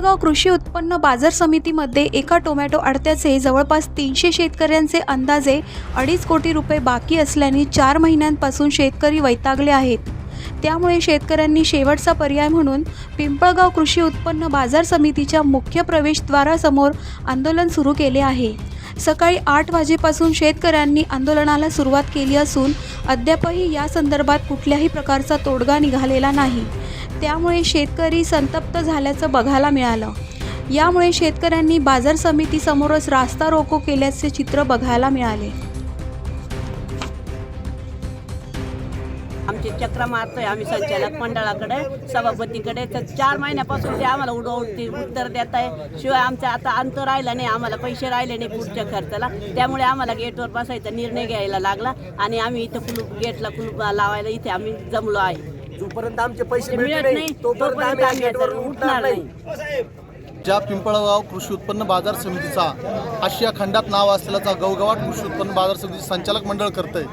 पिंपळगाव कृषी उत्पन्न बाजार समितीमध्ये एका टोमॅटो आडत्याचे जवळपास तीनशे शेतकऱ्यांचे अंदाजे अडीच कोटी रुपये बाकी असल्याने चार महिन्यांपासून शेतकरी वैतागले आहेत. त्यामुळे शेतकऱ्यांनी शेवटचा पर्याय म्हणून पिंपळगाव कृषी उत्पन्न बाजार समितीच्या मुख्य प्रवेशद्वारासमोर आंदोलन सुरू केले आहे. सकाळी आठ वाजेपासून शेतकऱ्यांनी आंदोलनाला सुरुवात केली असून अद्यापही या संदर्भात कुठल्याही प्रकारचा तोडगा निघालेला नाही. त्यामुळे शेतकरी संतप्त झाल्याचं बघायला मिळालं. यामुळे शेतकऱ्यांनी बाजार समितीसमोरच रास्ता रोको केल्याचे चित्र बघायला मिळाले. आमचे चक्र मारतोय आम्ही संचालक मंडळाकडे सभापतीकडे. तर चार महिन्यापासून ते आम्हाला उडवती उत्तर देत आहे शिवाय आमचं आता अंत राहिला नाही आम्हाला पैसे राहिले नाही पुढच्या खर्चाला. त्यामुळे आम्हाला गेटवर बसायचा निर्णय घ्यायला लागला आणि आम्ही इथं कुलूप गेटला कुलूप लावायला इथे आम्ही जमलो आहे. जोपर्यंत आमचे पैसे ते मिळत नाही तोपर्यंत आम्ही या उठणार नाही. ज्या पिंपळगाव कृषी उत्पन्न बाजार समितीचा आशिया खंडात नाव असलेला गवगवाट कृषी उत्पन्न बाजार समिती संचालक मंडळ करतंय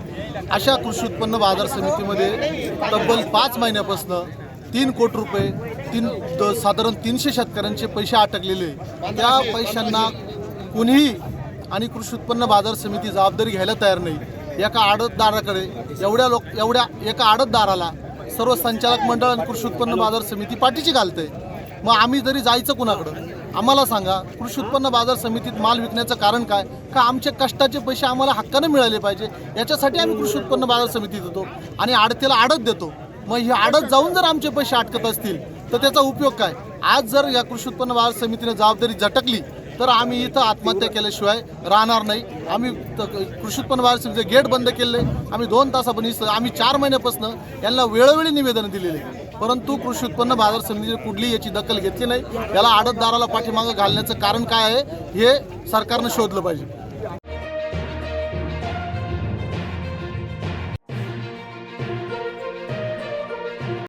अशा कृषी उत्पन्न बाजार समितीमध्ये तब्बल पाच महिन्यापासून तीन कोटी रुपये तीन द- साधारण तीनशे शेतकऱ्यांचे पैसे अटकलेले त्या पैशांना कुणीही आणि कृषी उत्पन्न बाजार समिती जबाबदारी घ्यायला तयार नाही. एका आडतदाराकडे एवढ्या लोक एवढ्या एका आडतदाराला सर्व संचालक मंडळ आणि कृषी उत्पन्न बाजार समिती पाठीची घालते. मग आम्ही जरी जायचं कुणाकडं आम्हाला सांगा कृषी उत्पन्न बाजार समितीत माल विकण्याचं कारण काय? का आमच्या कष्टाचे पैसे आम्हाला हक्काने मिळाले पाहिजे? याच्यासाठी आम्ही कृषी उत्पन्न बाजार समितीत येतो आणि आडतीला आडत देतो. मग ही आडत जाऊन जर आमचे पैसे अटकत असतील तर त्याचा उपयोग काय? आज जर या कृषी उत्पन्न बाजार समितीने जबाबदारी झटकली तर आम्ही इथं आत्महत्या केल्याशिवाय राहणार नाही. आम्ही त- कृषी उत्पन्न बाजार समितीचे गेट बंद केले. आम्ही दोन तासापर्यंत आम्ही चार महिन्यापासून यांना वेळोवेळी निवेदन दिलेले. परंतु कृषी उत्पन्न बाजार समितीने कुठली याची दखल घेतली नाही. याला आडतदाराला पाठीमागं घालण्याचं कारण काय आहे हे सरकारनं शोधलं पाहिजे.